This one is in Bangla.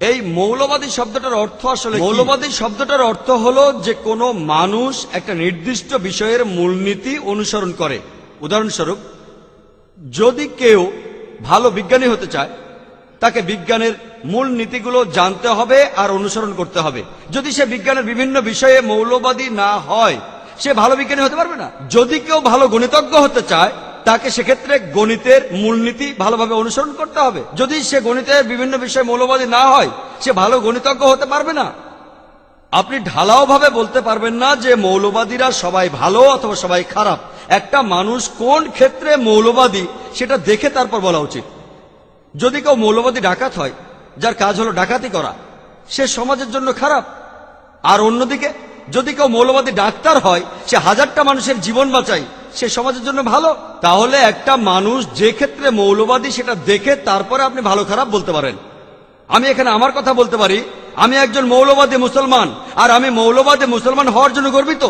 এই মৌলবাদী শব্দটার অর্থ আসলে মৌলবাদী শব্দটার অর্থ হলো যে কোনো মানুষ একটা নির্দিষ্ট বিষয়ের মূলনীতি অনুসরণ করে। উদাহরণস্বরূপ, যদি কেউ ভালো বিজ্ঞানী হতে চায়, তাকে বিজ্ঞানের মূল নীতিগুলো জানতে হবে আর অনুসরণ করতে হবে। যদি সে বিজ্ঞানের বিভিন্ন বিষয়ে মৌলবাদী না হয়, সে ভালো বিজ্ঞানী হতে পারবে না? যদি কেউ ভালো গণিতজ্ঞ হতে চায় তাকে সেক্ষেত্রে গণিতের মূলনীতি ভালোভাবে অনুসরণ করতে হবে। যদি সে গণিতের বিভিন্ন বিষয়ে মৌলবাদী না হয়, সে ভালো গণিতজ্ঞ হতে পারবে না। আপনি ঢালাও ভাবে বলতে পারবেন না যে মৌলবাদীরা সবাই ভালো অথবা সবাই খারাপ। একটা মানুষ কোন ক্ষেত্রে মৌলবাদী, সেটা দেখে তারপর বলা উচিত। যদি কেউ মৌলবাদী ডাকাত হয়, যার কাজ হলো ডাকাতি করা, সে সমাজের জন্য খারাপ। আর অন্যদিকে, যদি কেউ মৌলবাদী ডাক্তার হয়, সে হাজারটা মানুষের জীবন বাঁচায়। সে সমাজের জন্য ভালো। তাহলে একটা মানুষ যে ক্ষেত্রে মৌলবাদী সেটা দেখে তারপরে আপনি ভালো খারাপ বলতে পারেন। আমি এখানে আমার কথা বলতে পারি, আমি একজন মৌলবাদী মুসলমান, আর আমি মৌলবাদী মুসলমান হওয়ার জন্য গর্বিত।